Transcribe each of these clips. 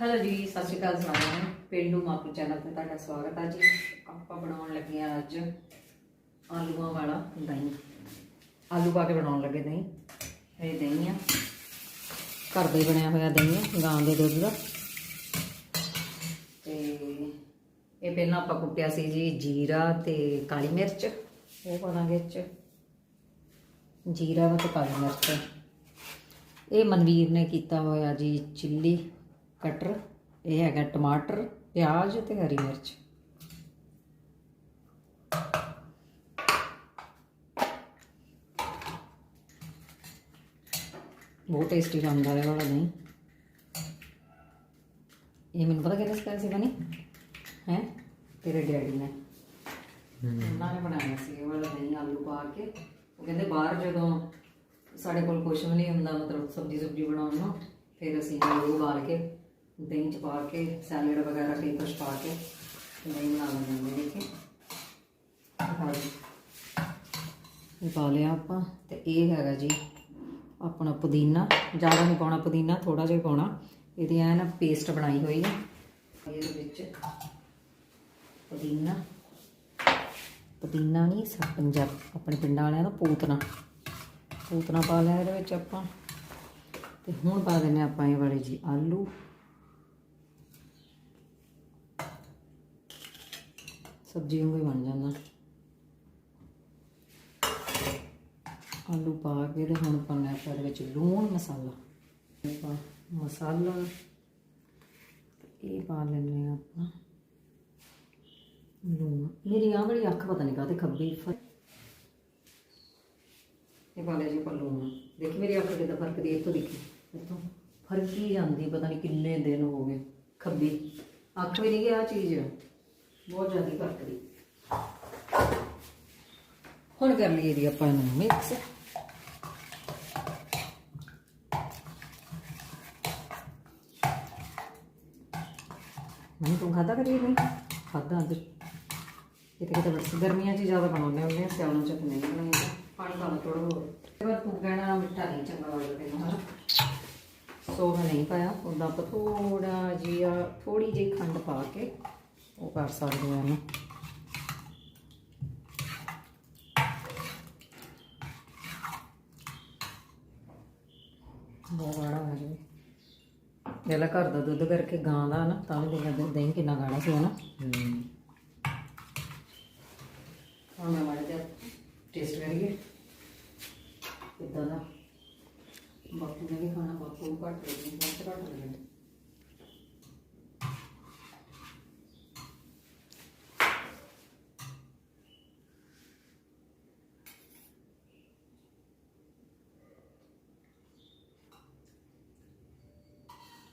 Hello ਜੀ, ਸਤਿ ਸ਼੍ਰੀ ਅਕਾਲ ਸਾਰਿਆਂ ਨੂੰ। ਪਿੰਡੂ ਮਾਪੂ ਚੈਨਲ ਤੇ ਤੁਹਾਡਾ ਸਵਾਗਤ ਹੈ ਜੀ। ਆਪਾਂ ਬਣਾਉਣ ਲੱਗੇ ਆ ਅੱਜ ਆਲੂਆਂ ਵਾਲਾ ਦਹੀਂ। ਆਲੂ ਪਾ ਕੇ ਬਣਾਉਣ ਲੱਗੇ ਦਹੀਂ। ਇਹ ਦਹੀਂ ਆ। ਘਰ ਦਾ ਹੀ ਬਣਿਆ ਹੋਇਆ ਦਹੀਂ ਆ, ਗਾਂ ਦੇ ਦੁੱਧ ਦਾ। ਤੇ ਇਹ ਪਹਿਲਾਂ ਆਪਾਂ ਕੁੱਟਿਆ ਸੀ ਜੀ ਜੀਰਾ ਤੇ ਕਾਲੀ ਮਿਰਚ। ਉਹ ਪਾਵਾਂਗੇ ਚ। ਜੀਰਾ ਵਾ ਤੇ ਕਾਲੀ ਮਿਰਚ। ਇਹ ਮਨਵੀਰ ਨੇ ਕੀਤਾ ਹੋਇਆ ਜੀ ਚਿੱਲੀ। ਕਟਰ ਇਹ ਹੈਗਾ ਟਮਾਟਰ ਪਿਆਜ਼ ਤੇ ਹਰੀ ਮਿਰਚ। ਬਹੁਤ ਟੇਸਟੀ ਬਣਦਾ ਹੈ ਵਾਲਾ ਨਹੀਂ ਇਹ ਮੈਨੂੰ ਪਤਾ ਕਿਹਨੇ ਸਿਖਾਇਆ ਸੀ ਬਣੀ? ਹੈ? ਤੇਰੇ ਡੈਡੀ ਨੇ। ਉਹਨਾਂ ਨੇ ਬਣਾਇਆ ਸੀ ਇਹ ਵਾਲਾ ਦਹੀਂ ਆਲੂ ਪਾ ਕੇ। ਉਹ ਕਹਿੰਦੇ ਬਾਹਰ ਜਦੋਂ ਸਾਡੇ ਕੋਲ ਕੁਛ ਵੀ ਨਹੀਂ ਹੁੰਦਾ ਮਤਲਬ ਸਬਜ਼ੀ ਸੁਬਜੀ ਬਣਾਉਣ ਨੂੰ ਫਿਰ ਅਸੀਂ ਆਲੂ ਉਬਾਲ ਕੇ ਦਹੀਂ ਚ ਪਾ ਕੇ ਸੈਲਡ ਵਗੈਰਾ ਕਈ ਕੁਛ ਪਾ ਕੇ ਦਹੀਂ ਬਣਾ ਲੈਂਦੇ ਹਾਂ। ਦੇਖੀ ਪਾ ਲਿਆ ਆਪਾਂ ਤੇ ਇਹ ਹੈਗਾ ਜੀ ਆਪਣਾ ਪੁਦੀਨਾ, ਜ਼ਿਆਦਾ ਨਹੀਂ ਪਾਉਣਾ, ਪੁਦੀਨਾ ਥੋੜਾ ਜਿਹਾ ਪਾਉਣਾ। ਇਹਦੀ ਐ ਨਾ ਪੇਸਟ ਬਣਾਈ ਹੋਈ ਹੈ। ਇਹਦੇ ਵਿੱਚ ਪੁਦੀਨਾ ਪੁਦੀਨਾ ਨਹੀਂ ਸਾ, ਪੰਜਾਬ, ਆਪਣੇ ਪਿੰਡਾਂ ਵਾਲਿਆਂ ਦਾ ਪੂਤਨਾ। ਪੂਤਨਾ ਪਾ ਲਿਆ ਇਹਦੇ ਵਿੱਚ ਆਪਾਂ। ਤੇ ਹੁਣ ਪਾ ਦਿੰਨੇ ਆਪਾਂ ਇਹ ਵਾਲੇ ਜੀ ਆਲੂ। ਸਬਜ਼ੀ ਵਾਂਗੂ ਹੀ ਬਣ ਜਾਂਦਾ ਆਲੂ ਪਾ ਕੇ ਤੇ ਹੁਣ ਪਾਉਣਾ ਆਪਾਂ ਵਿੱਚ ਲੂਣ ਮਸਾਲਾ। ਮਸਾਲਾ ਇਹ ਪਾ ਲੈਣੇ ਆਪਾਂ। ਲੂਣ। ਮੇਰੀ ਆਹ ਵਾਲੀ ਅੱਖ ਪਤਾ ਨਹੀਂ ਕਾਹਦੇ ਖੱਬੀ ਇਹ ਪਾ ਲਿਆ ਜੀ ਆਪਾਂ ਲੂਣ। ਦੇਖ ਮੇਰੀ ਅੱਖ ਕਿੱਦਾਂ ਫਰਕਦੀ ਇੱਥੋਂ ਦੇਖੀ। ਇੱਥੋਂ ਹੀ ਜਾਂਦੀ ਪਤਾ ਨਹੀਂ ਕਿੰਨੇ ਦਿਨ ਹੋ ਗਏ ਖੱਬੀ। ਅੱਖ ਵੀ ਨਹੀਂ ਗਿਆ ਆਹ ਚੀਜ਼। ਬਹੁਤ ਜ਼ਿਆਦਾ ਫਰਕਦੀ ਹੁਣ ਕਰ ਲਈਏ ਜੀ ਆਪਾਂ ਇਹਨੂੰ ਮਿਕਸ ਮੈਂ ਤੂੰ ਖਾਦਾ ਕਰੀ ਨਹੀਂ? ਖਾਦਾ ਅੱਜ। ਕਿਤੇ ਕਿਤੇ ਗਰਮੀਆਂ 'ਚ ਜ਼ਿਆਦਾ ਬਣਾਉਂਦੇ ਹੁੰਦੇ ਆ, ਸਿਆਲਾਂ 'ਚ ਤਾਂ ਨਹੀਂ ਬਣਾਉਂਦੇ। ਪਾਣੀ ਪਾ ਥੋੜਾ ਹੋਰ ਤੇ ਬਾਅਦ ਤੂੰ ਕਹਿਣਾ ਮਿੱਠਾ ਨਹੀਂ ਚੰਗਾ ਲੱਗਦਾ ਤੈਨੂੰ, ਹਨਾ? ਨਹੀਂ ਪਾਇਆ, ਉਹਦਾ ਆਪਾਂ ਥੋੜਾ ਜਿਹਾ ਥੋੜੀ ਜਿਹੀ ਖੰਡ ਪਾ ਕੇ ਉਹ ਕਰ ਸਕਦੇ ਆ ਇਹਨੂੰ। ਬਹੁਤ ਗਾੜਾ ਹੋ ਜਾਵੇ ਜਿਹੜਾ ਘਰ ਦਾ ਦੁੱਧ ਕਰਕੇ ਗਾਂ ਦਾ ਨਾ, ਤਾਂ ਵੀ ਦੇਖਦਾ ਦਹੀਂ ਕਿੰਨਾ ਗਾੜਾ ਸੀ ਨਾ ਹੁਣ ਮੈਂ ਮਾੜਾ ਜਿਹਾ ਟੇਸਟ ਕਰੀਏ। ਕਿੱਦਾਂ ਦਾ। ਬਾਪੂ ਨੇ ਵੀ ਖਾਣਾ ਬਾਪੂ ਘੱਟ ਰਹੀ ਬਹੁਤ ਘੱਟ ਰਹੀ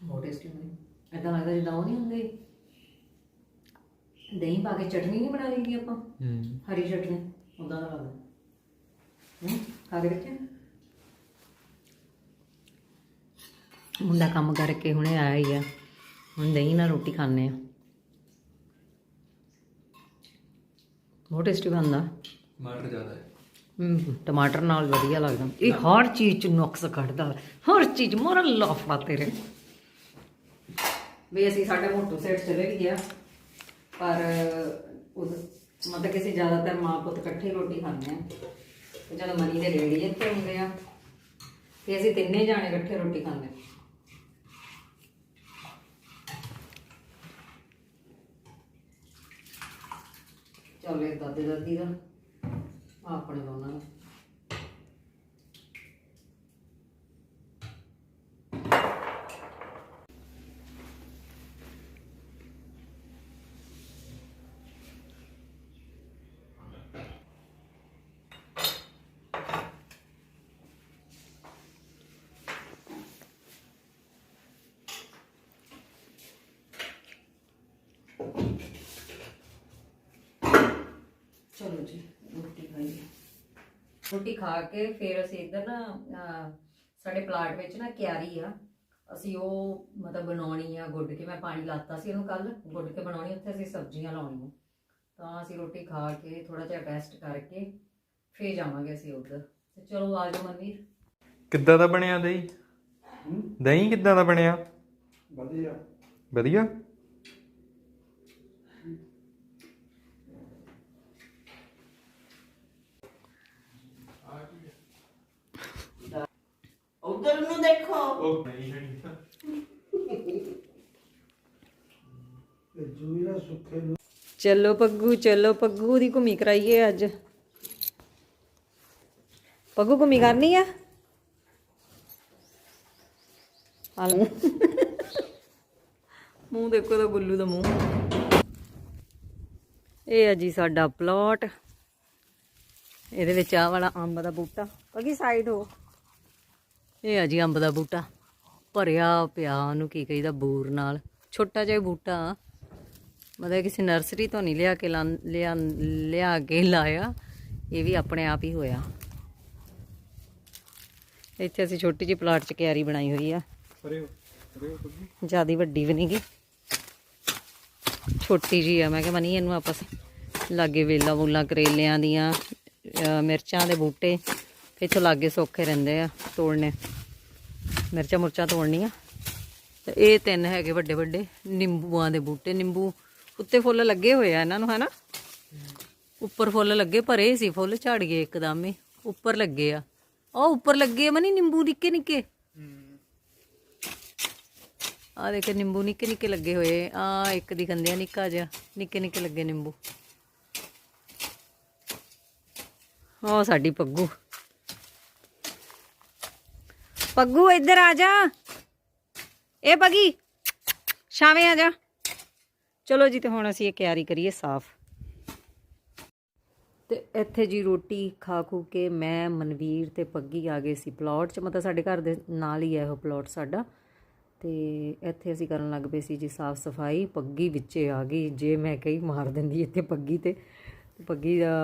ਬਹੁਤ ਟੇਸਟੀ ਬਣੀ ਏਦਾਂ ਲੱਗਦਾ ਜਿੱਦਾਂ ਉਹ ਨਹੀਂ ਹੁੰਦੇ। ਦਹੀਂ ਪਾ ਕੇ ਚਟਨੀ ਨਹੀਂ ਬਣਾ ਲਈਦੀ ਆਪਾਂ। ਹਰੀ ਚਟਨੀ ਉਦਾਂ ਦਾ ਲੱਗਦਾ। ਹੂੰ ਖਾ ਕੇ ਦੇਖਿਆ? ਮੁੰਡਾ ਕੰਮ ਕਰਕੇ ਹੁਣੇ ਆਇਆ ਹੀ ਆ। ਹੁਣ ਦਹੀਂ ਨਾਲ ਰੋਟੀ ਖਾਣੇ ਆ। ਬਹੁਤ ਟੇਸਟੀ ਬਣਦਾ ਟਮਾਟਰ ਜ਼ਿਆਦਾ ਹੈ। ਹਮ, ਟਮਾਟਰ ਨਾਲ ਵਧੀਆ ਲੱਗਦਾ। ਇਹ ਹਰ ਚੀਜ਼ ਚ ਨੁਕਸ ਕੱਢਦਾ। ਹਰ ਚੀਜ਼ ਮੋਰਾ ਲਾਫਾ ਤੇਰੇ। ਵੀ ਅਸੀਂ ਸਾਡੇ ਮੋਟੋ ਸੈਟ ਚਲੇ ਵੀ ਗਿਆ, ਪਰ ਉਹ ਮਤਲਬ ਕਿ ਅਸੀਂ ਜ਼ਿਆਦਾਤਰ ਮਾਂ ਪੁੱਤ ਇਕੱਠੇ ਰੋਟੀ ਖਾਂਦੇ ਆ ਤੇ ਜਦੋਂ ਮਨੀ ਦੇ ਡੈਡੀ ਇੱਥੇ ਹੁੰਦੇ ਆ, ਤੇ ਅਸੀਂ ਤਿੰਨੇ ਜਾਣੇ ਇਕੱਠੇ ਰੋਟੀ ਖਾਂਦੇ ਚਲੋ ਚੱਲ ਇਹ ਦਾਦੇ ਦਾਦੀ ਦਾ ਆਪਣੇ ਦੋਨਾਂ ਦਾ। ਚਲੋ ਜੀ ਰੋਟੀ ਖਾਈਏ। ਰੋਟੀ ਖਾ ਕੇ ਫਿਰ ਅਸੀਂ ਇੱਧਰ ਨਾ ਸਾਡੇ ਪਲਾਟ ਵਿੱਚ ਨਾ ਕਿਆਰੀ ਆ। ਅਸੀਂ ਉਹ ਮਤਲਬ ਬਣਾਉਣੀ ਆ ਗੁੱਡ ਕੇ। ਮੈਂ ਪਾਣੀ ਲਾਤਾ ਸੀ ਇਹਨੂੰ ਕੱਲ ਗੁੱਡ ਕੇ ਬਣਾਉਣੀ ਉੱਥੇ ਅਸੀਂ ਸਬਜ਼ੀਆਂ ਲਾਉਣੀਆਂ। ਤਾਂ ਅਸੀਂ ਰੋਟੀ ਖਾ ਕੇ ਥੋੜਾ ਜਿਹਾ ਰੈਸਟ ਕਰਕੇ ਫੇਰ ਜਾਵਾਂਗੇ ਅਸੀਂ ਉੱਧਰ। ਤੇ ਚਲੋ ਆ ਜਾਓ ਮਨਵੀਰ। ਕਿੱਦਾਂ ਦਾ ਬਣਿਆ ਦਹੀਂ? ਦਹੀਂ ਕਿੱਦਾਂ ਦਾ ਬਣਿਆ? ਵਧੀਆ। ਵਧੀਆ? ਉਧਰ ਨੂੰ ਦੇਖੋ ਉਹ ਨਹੀਂ ਚਲੋ ਪੱਗੂ ਚਲੋ ਪੱਗੂ ਦੀ ਘੁਮੀ ਕਰਾਈਏ ਅੱਜ ਪੱਗੂ ਘੁੰਮੀ ਕਰਨੀ ਆ ਹਾਲ ਮੂੰਹ ਦੇਖੋ ਤਾਂ ਗੁੱਲੂ ਦਾ ਮੂੰਹ ਇਹ ਆ ਜੀ ਸਾਡਾ ਪਲਾਟ ਇਹਦੇ ਵਿੱਚ ਆ ਵਾਲਾ ਅੰਬ ਦਾ ਬੂਟਾ ਪੱਗੀ ਸਾਈਡ ਹੋ ਇਹ ਆ ਜੀ ਅੰਬ ਦਾ ਬੂਟਾ। ਭਰਿਆ ਪਿਆ ਉਹਨੂੰ ਕੀ ਕਹੀਦਾ ਬੂਰ ਨਾਲ। ਛੋਟਾ ਜਿਹਾ ਬੂਟਾ। ਮਤਲਬ ਕਿਸੇ ਨਰਸਰੀ ਤੋਂ ਨਹੀਂ ਲਿਆ ਕੇ ਲਿਆ ਲਿਆ ਕੇ ਲਾਇਆ। ਇਹ ਵੀ ਆਪਣੇ ਆਪ ਹੀ ਹੋਇਆ। ਇੱਥੇ ਅਸੀਂ ਛੋਟੀ ਜਿਹੀ ਪਲਾਟ 'ਚ ਕਿਆਰੀ ਬਣਾਈ ਹੋਈ ਆ। ਜਿਆਦੀ ਵੱਡੀ ਵੀ ਨਹੀਂਗੀ ਛੋਟੀ ਜੀ ਆ। ਮੈਂ ਕਿਹਾ ਮਨੀ ਇਹਨੂੰ ਆਪਸ ਲਾਗੇ ਵੇਲਾ ਵੂਲਾ ਕਰੇਲਿਆਂ ਦੀਆਂ ਮਿਰਚਾਂ ਦੇ ਬੂਟੇ ਇੱਥੋਂ ਲਾਗੇ ਸੌਖੇ ਰਹਿੰਦੇ ਆ ਤੋੜਨੇ। ਮਿਰਚਾਂ ਮੁਰਚਾਂ ਤੋੜਨੀਆਂ। ਤੇ ਇਹ ਤਿੰਨ ਹੈਗੇ ਵੱਡੇ ਵੱਡੇ, ਨਿੰਬੂਆਂ ਦੇ ਬੂਟੇ। ਨਿੰਬੂ ਉੱਤੇ ਫੁੱਲ ਲੱਗੇ ਹੋਏ ਆ ਇਹਨਾਂ ਨੂੰ, ਹਨਾ? ਉੱਪਰ ਫੁੱਲ ਲੱਗੇ, ਭਰੇ ਸੀ ਫੁੱਲ, ਝੜ ਗਏ ਇੱਕਦਮ ਹੀ। ਉੱਪਰ ਲੱਗੇ ਆ। ਉਹ ਉੱਪਰ ਲੱਗੇ ਆ, ਮਨੀ ਨਿੰਬੂ ਨਿੱਕੇ ਨਿੱਕੇ। ਆ ਦੇਖ, ਨਿੰਬੂ ਨਿੱਕੇ ਨਿੱਕੇ ਲੱਗੇ ਹੋਏ। ਆ ਇੱਕ ਦੀ ਕੰਦਿਆ ਨਿੱਕਾ ਜਿਹਾ, ਨਿੱਕੇ ਨਿੱਕੇ ਲੱਗੇ ਨਿੰਬੂ। ਉਹ ਸਾਡੀ ਪੱਗੂ। ਪੱਗੂ, ਇੱਧਰ ਆ ਜਾ। ਇਹ ਪੱਗੀ, ਛਾਵੇਂ ਆ ਜਾ। ਚਲੋ ਜੀ, ਤੇ ਹੁਣ ਅਸੀਂ ਇਹ ਕਿਆਰੀ ਕਰੀਏ ਸਾਫ਼। ਤੇ ਇੱਥੇ ਜੀ ਰੋਟੀ ਖਾ ਖੂ ਕੇ ਮੈਂ, ਮਨਵੀਰ ਤੇ ਪੱਗੀ ਆ ਗਏ ਸੀ ਪਲਾਟ 'ਚ। ਮਤਲਬ ਸਾਡੇ ਘਰ ਦੇ ਨਾਲ ਹੀ ਹੈ ਉਹ ਪਲਾਟ ਸਾਡਾ। ਤੇ ਇੱਥੇ ਅਸੀਂ ਕਰਨ ਲੱਗ ਪਏ ਸੀ ਜੀ ਸਾਫ਼ ਸਫ਼ਾਈ। ਪੱਗੀ ਵਿੱਚੇ ਆ ਗਈ। ਜੇ ਮੈਂ ਕਹੀ ਮਾਰ ਦਿੰਦੀ ਇੱਥੇ ਪੱਗੀ ਤੇ ਪੱਗੀ ਦਾ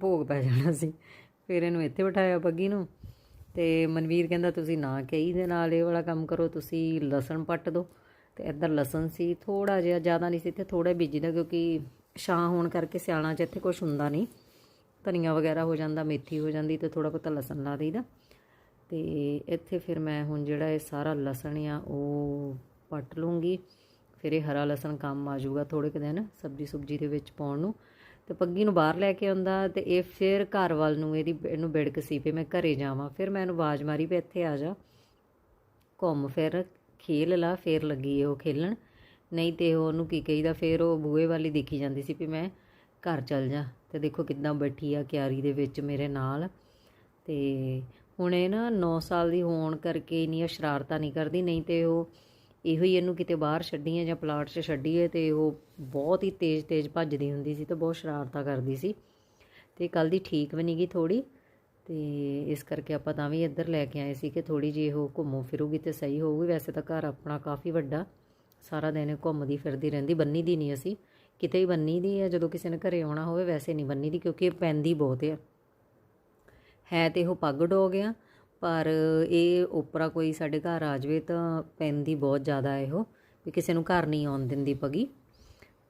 ਭੋਗ ਪੈ ਜਾਣਾ ਸੀ। ਫਿਰ ਇਹਨੂੰ ਇੱਥੇ ਬਿਠਾਇਆ ਪੱਗੀ ਨੂੰ। ਤੇ ਮਨਵੀਰ ਕਹਿੰਦਾ ਤੁਸੀਂ ਨਾ ਕਹੀ ਦੇ ਨਾਲ ਇਹ ਵਾਲਾ ਕੰਮ ਕਰੋ, ਤੁਸੀਂ ਲਸਣ ਪੱਟ ਦਿਓ। ਤੇ ਇੱਧਰ ਲਸਣ ਸੀ ਥੋੜਾ ਜਿਹਾ ਜ਼ਿਆਦਾ ਨਹੀਂ ਸੀ ਇੱਥੇ ਥੋੜਾ ਬੀਜੀਦਾ ਕਿਉਂਕਿ ਛਾਂ ਹੋਣ ਕਰਕੇ ਸਿਆਣਾ 'ਚ ਇੱਥੇ ਕੁਝ ਹੁੰਦਾ ਨਹੀਂ। ਧਨੀਆ ਵਗੈਰਾ ਹੋ ਜਾਂਦਾ, ਮੇਥੀ ਹੋ ਜਾਂਦੀ ਤੇ ਥੋੜਾ ਬਹੁਤਾ ਲਸਣ ਲਾ ਦੇਈਦਾ। ਤੇ ਇੱਥੇ ਫਿਰ ਮੈਂ ਹੁਣ ਜਿਹੜਾ ਇਹ ਸਾਰਾ ਲਸਣ ਆ, ਉਹ ਪੱਟ ਲੂੰਗੀ। ਫਿਰ ਇਹ ਹਰਾ ਲਸਣ ਕੰਮ ਆ ਜਾਊਗਾ ਥੋੜੇ ਕੁ ਦਿਨ ਸਬਜੀ ਸੁਬਜੀ ਦੇ ਵਿੱਚ ਪਾਉਣ ਨੂੰ। ਤੇ ਪੱਗੀ ਨੂੰ ਬਾਹਰ ਲੈ ਕੇ ਆਉਂਦਾ ਤੇ ਇਹ ਫਿਰ ਘਰ ਵੱਲ ਨੂੰ ਇਹਦੀ ਇਹਨੂੰ ਬਿੜਕ ਸੀ ਵੀ ਮੈਂ ਘਰੇ ਜਾਵਾਂ। ਫਿਰ ਮੈਂ ਇਹਨੂੰ ਆਵਾਜ਼ ਮਾਰੀ ਵੀ ਇੱਥੇ ਆ ਜਾ। ਘੁੰਮ ਫਿਰ, ਖੇਲ ਲਾ, ਫਿਰ ਲੱਗੀ ਉਹ ਖੇਲਣ। ਨਹੀਂ ਤੇ ਉਹਨੂੰ ਕੀ ਕਹੀਦਾ, ਫਿਰ ਉਹ ਬੂਹੇ ਵਾਲੀ ਦੇਖੀ ਜਾਂਦੀ ਸੀ ਵੀ ਮੈਂ ਘਰ ਚੱਲ ਜਾ। ਤੇ ਦੇਖੋ ਕਿੱਦਾਂ ਬੈਠੀ ਆ ਕਿਆਰੀ ਦੇ ਵਿੱਚ ਮੇਰੇ ਨਾਲ। ਤੇ ਹੁਣ ਇਹ ਨਾ 9 ਸਾਲ ਦੀ ਹੋਣ ਕਰਕੇ ਇੰਨੀਆਂ ਸ਼ਰਾਰਤਾਂ ਨਹੀਂ ਕਰਦੀ, ਨਹੀਂ ਤੇ ਉਹ ਇਹੋ ਹੀ ਇਹਨੂੰ ਕਿਤੇ ਬਾਹਰ ਛੱਡੀਏ ਜਾਂ ਪਲਾਟ 'ਚ ਛੱਡੀਏ ਤੇ ਉਹ ਬਹੁਤ ਹੀ ਤੇਜ਼ ਤੇਜ਼ ਭੱਜਦੀ ਹੁੰਦੀ ਸੀ ਤੇ ਬਹੁਤ ਸ਼ਰਾਰਤਾਂ ਕਰਦੀ ਸੀ। ਤੇ ਕੱਲ ਦੀ ਠੀਕ ਵੀ ਨਹੀਂ ਗਈ ਥੋੜੀ ਤੇ ਇਸ ਕਰਕੇ ਆਪਾਂ ਤਾਂ ਵੀ ਇੱਧਰ ਲੈ ਕੇ ਆਏ ਸੀ ਕਿ ਥੋੜੀ ਜਿਹੀ ਉਹ ਘੁੰਮੋ ਫਿਰੂਗੀ ਤੇ ਸਹੀ ਹੋਊਗੀ। ਵੈਸੇ ਤਾਂ ਘਰ ਆਪਣਾ ਕਾਫੀ ਵੱਡਾ, ਸਾਰਾ ਦਿਨ ਘੁੰਮਦੀ ਫਿਰਦੀ ਰਹਿੰਦੀ ਬੰਨੀ ਦੀ ਨਹੀਂ ਅਸੀਂ। ਕਿਤੇ ਹੀ ਬੰਨੀ ਦੀ ਹੈ ਜਦੋਂ ਕਿਸੇ ਨੇ ਘਰੇ ਆਉਣਾ ਹੋਵੇ ਵੈਸੇ ਨਹੀਂ ਬੰਨੀ ਦੀ ਕਿਉਂਕਿ ਇਹ ਪੈਂਦੀ ਬਹੁਤ ਹੈ ਹੈ ਤੇ ਉਹ ਪੱਗ ਡੋਗ ਆ ਪਰ ਇਹ ਉਪਰਾ ਕੋਈ ਸਾਡੇ ਘਰ ਆ ਜਾਵੇ ਤਾਂ ਪੈਂਦੀ ਬਹੁਤ ਜ਼ਿਆਦਾ ਇਹੋ ਵੀ ਕਿਸੇ ਨੂੰ ਘਰ ਨਹੀਂ ਆਉਣ ਦਿੰਦੀ ਪਗੀ।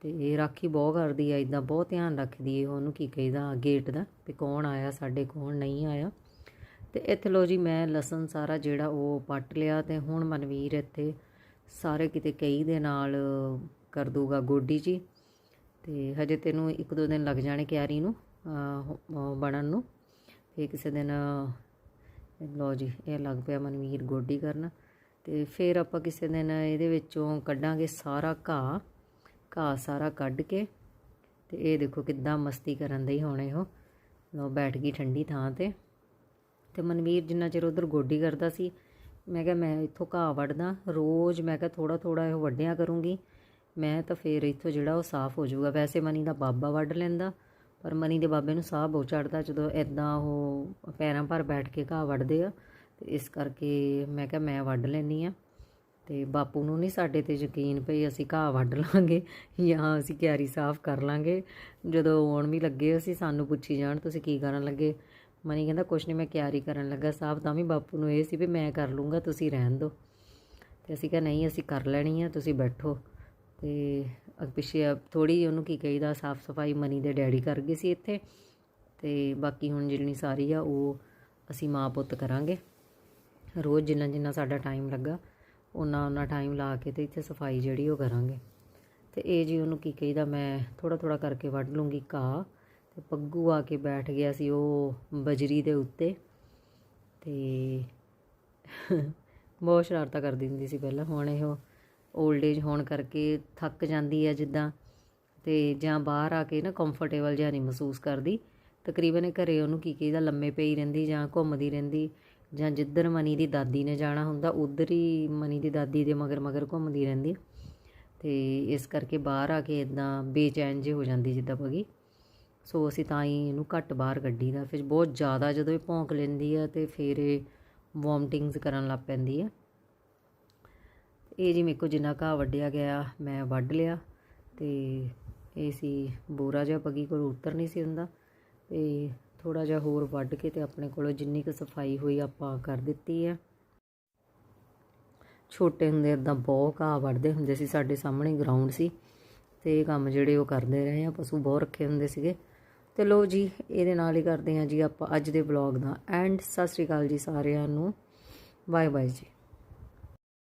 ਤੇ ਇਹ ਰਾਖੀ ਬਹੁਤ ਕਰਦੀ ਆ ਇਦਾਂ ਬਹੁਤ ਧਿਆਨ ਰੱਖਦੀ ਹੈ ਉਹਨੂੰ ਕੀ ਕਹੀਦਾ ਗੇਟ ਦਾ ਵੀ ਕੌਣ ਆਇਆ, ਸਾਡੇ ਕੌਣ ਨਹੀਂ ਆਇਆ। ਤੇ ਇੱਥੇ ਲੋ ਜੀ, ਮੈਂ ਲਸਣ ਸਾਰਾ ਜਿਹੜਾ ਉਹ ਪੱਟ ਲਿਆ ਤੇ ਹੁਣ ਮਨਵੀਰ ਇੱਥੇ ਸਾਰੇ ਕਿਤੇ ਕਈ ਦੇ ਨਾਲ ਕਰ ਦੂਗਾ ਗੋਡੀ ਜੀ। ਤੇ ਹਜੇ ਤੈਨੂੰ ਇੱਕ ਦੋ ਦਿਨ ਲੱਗ ਜਾਣੇ ਕਿਆਰੀ ਨੂੰ ਬਣਨ ਨੂੰ। ਫਿਰ ਕਿਸੇ ਦਿਨ ਲਓ ਜੀ, ਇਹ ਲੱਗ ਪਿਆ ਮਨਵੀਰ ਗੋਡੀ ਕਰਨ। ਤੇ ਫਿਰ ਆਪਾਂ ਕਿਸੇ ਦਿਨ ਇਹਦੇ ਵਿੱਚੋਂ ਕੱਢਾਂਗੇ ਸਾਰਾ ਘਾਹ ਘਾਹ ਸਾਰਾ ਕੱਢ ਕੇ। ਤੇ ਇਹ ਦੇਖੋ ਕਿੱਦਾਂ ਮਸਤੀ ਕਰਨ ਦੇ ਹੀ ਹੋਣੇ ਉਹ। ਲੋ ਬੈਠ ਗਈ ਠੰਡੀ ਥਾਂ ਤੇ। ਤੇ ਮਨਵੀਰ ਜਿੰਨਾ ਚਿਰ ਉਧਰ ਗੋਡੀ ਕਰਦਾ ਸੀ, ਮੈਂ ਕਿਹਾ ਮੈਂ ਇੱਥੋਂ ਘਾਹ ਵੱਢਦਾ, ਰੋਜ਼ ਮੈਂ ਕਿਹਾ ਥੋੜਾ ਥੋੜਾ ਇਹ ਵੱਢਿਆ ਕਰੂੰਗੀ। ਮੈਂ ਤਾਂ ਫੇਰ ਇੱਥੋਂ ਜਿਹੜਾ ਉਹ ਸਾਫ਼ ਹੋ ਜਾਊਗਾ, ਵੈਸੇ ਮਨੀ ਦਾ ਬਾਬਾ ਵੱਢ ਲੈਂਦਾ। ਪਰ ਮਨੀ ਦੇ ਬਾਬੇ ਨੂੰ ਸਾਹ ਬਹੁਤ ਚੜਦਾ ਜਦੋਂ ਐਦਾਂ ਉਹ ਪੈਰਾਂ ਭਰ ਬੈਠ ਕੇ ਘਾਹ ਵੱਢਦੇ ਆ। ਤੇ ਇਸ ਕਰਕੇ ਮੈਂ ਕਿਹਾ ਮੈਂ ਵੱਢ ਲੈਣੀ ਆ ਤੇ ਬਾਪੂ ਨੂੰ ਨਹੀਂ ਸਾਡੇ ਤੇ ਯਕੀਨ ਪਈ ਅਸੀਂ ਘਾਹ ਵੱਢ ਲਾਂਗੇ ਜਾਂ ਅਸੀਂ ਕਿਆਰੀ ਸਾਫ਼ ਕਰ ਲਾਂਗੇ। ਜਦੋਂ ਆਉਣ ਵੀ ਲੱਗੇ ਅਸੀਂ ਸਾਨੂੰ ਪੁੱਛੀ ਜਾਣ, ਤੁਸੀਂ ਕੀ ਕਰਨ ਲੱਗੇ? ਮਨੀ ਕਹਿੰਦਾ, ਕੁਛ ਨਹੀਂ ਮੈਂ ਕਿਆਰੀ ਕਰਨ ਲੱਗਾ ਸਾਫ਼, ਤਾਂ ਵੀ ਬਾਪੂ ਨੂੰ ਇਹ ਸੀ ਵੀ ਮੈਂ ਕਰ ਲੂੰਗਾ, ਤੁਸੀਂ ਰਹਿਣ ਦਿਓ। ਤੇ ਅਸੀਂ ਕਿਹਾ, ਨਹੀਂ, ਅਸੀਂ ਕਰ ਲੈਣੀ ਆ, ਤੁਸੀਂ ਬੈਠੋ। ਤੇ ਅਗ ਪਿੱਛੇ ਥੋੜੀ ਉਹਨੂੰ ਕੀ ਕਹੀਦਾ ਸਾਫ਼ ਸਫ਼ਾਈ ਮਨੀ ਦੇ ਡੈਡੀ ਕਰ ਗਏ ਸੀ ਇੱਥੇ। ਤੇ ਬਾਕੀ ਹੁਣ ਜਿੰਨੀ ਸਾਰੀ ਆ, ਉਹ ਅਸੀਂ ਮਾਂ ਪੁੱਤ ਕਰਾਂਗੇ। ਰੋਜ਼ ਜਿੰਨਾ ਜਿੰਨਾ ਸਾਡਾ ਟਾਈਮ ਲੱਗਾ ਉਹਨਾਂ ਉਹਨਾਂ ਟਾਈਮ ਲਾ ਕੇ ਤੇ ਇੱਥੇ ਸਫ਼ਾਈ ਜਿਹੜੀ ਉਹ ਕਰਾਂਗੇ। ਤੇ ਇਹ ਜੀ ਉਹਨੂੰ ਕੀ ਕਹੀਦਾ, ਮੈਂ ਥੋੜਾ ਥੋੜਾ ਕਰਕੇ ਵੱਢ ਲੂੰਗੀ ਘਾਹ। ਤੇ ਪੱਗੂ ਆ ਕੇ ਬੈਠ ਗਿਆ ਸੀ ਉਹ ਬਜਰੀ ਦੇ ਉੱਤੇ। ਤੇ ਬਹੁਤ ਸ਼ਰਾਰਤਾਂ ਕਰਦੀ ਹੁੰਦੀ ਸੀ ਪਹਿਲਾਂ, ਹੁਣ ਇਹ 올ਡ ਏਜ ਹੋਣ ਕਰਕੇ ਥੱਕ ਜਾਂਦੀ ਹੈ ਜਿੱਦਾਂ ਤੇ ਜਾਂ ਬਾਹਰ ਆ ਕੇ ਨਾ ਕੰਫਰਟੇਬਲ ਜਿਹਾ ਨਹੀਂ ਮਹਿਸੂਸ ਕਰਦੀ। ਤਕਰੀਬਨ ਇਹ ਘਰੇ ਉਹਨੂੰ ਕੀ ਕਹੀਦਾ, ਲੰਮੇ ਪਈ ਰਹਿੰਦੀ ਜਾਂ ਘੁੰਮਦੀ ਰਹਿੰਦੀ ਜਾਂ ਜਿੱਧਰ ਮਨੀ ਦੀ ਦਾਦੀ ਨੇ ਜਾਣਾ ਹੁੰਦਾ, ਉਧਰ ਹੀ ਮਨੀ ਦੀ ਦਾਦੀ ਦੇ ਮਗਰ ਮਗਰ ਘੁੰਮਦੀ ਰਹਿੰਦੀ ਤੇ ਇਸ ਕਰਕੇ ਬਾਹਰ ਆ ਕੇ ਇਦਾਂ ਬੇਚੈਨ ਜੇ ਹੋ ਜਾਂਦੀ ਜਿੱਦਾਂ ਬਗੀ ਸੋ ਅਸੀਂ ਤਾਂ ਹੀ ਇਹਨੂੰ ਘੱਟ ਬਾਹਰ ਕੱਢੀ ਦਾ ਫਿਰ ਬਹੁਤ ਜ਼ਿਆਦਾ ਜਦੋਂ ਇਹ ਭੌਂਕ ਲੈਂਦੀ ਆ ਤੇ ਫਿਰ ਇਹ ਵੋਮਟਿੰਗਸ ਕਰਨ ਲੱਗ ਪੈਂਦੀ ਆ। ਇਹ ਜੀ ਮੇਰੇ ਕੋ ਜਿੰਨਾ ਘਾਹ ਵੱਢਿਆ ਗਿਆ, ਮੈਂ ਵੱਢ ਲਿਆ ਤੇ ਇਹ ਸੀ ਬੋਰਾ ਜਿਹਾ ਪਗੀ ਕੋਲ ਉਤਰ ਨਹੀਂ ਸੀ ਹੁੰਦਾ ਤੇ ਥੋੜਾ ਜਿਹਾ ਹੋਰ ਵੱਢ ਕੇ ਤੇ ਆਪਣੇ ਕੋਲੋਂ ਜਿੰਨੀ ਕੁ ਸਫ਼ਾਈ ਹੋਈ ਆਪਾਂ ਕਰ ਦਿੱਤੀ ਹੈ। ਛੋਟੇ ਹੁੰਦੇ ਇਦਾਂ ਬਹੁਤ ਘਾਹ ਵੱਢਦੇ ਹੁੰਦੇ ਸੀ, ਸਾਡੇ ਸਾਹਮਣੇ ਗਰਾਊਂਡ ਸੀ ਤੇ ਇਹ ਕੰਮ ਜਿਹੜੇ ਉਹ ਕਰਦੇ ਰਹੇ ਆ, ਪਸ਼ੂ ਬਹੁਤ ਰੱਖੇ ਹੁੰਦੇ ਸੀਗੇ। ਤੇ ਲੋ ਜੀ, ਇਹਦੇ ਨਾਲ ਹੀ ਕਰਦੇ ਹਾਂ ਜੀ ਆਪਾਂ ਅੱਜ ਦੇ vlog the and Sat Sri ਅਕਾਲ ਜੀ ਸਾਰਿਆਂ ਨੂੰ। ਬਾਏ ਬਾਏ ਜੀ।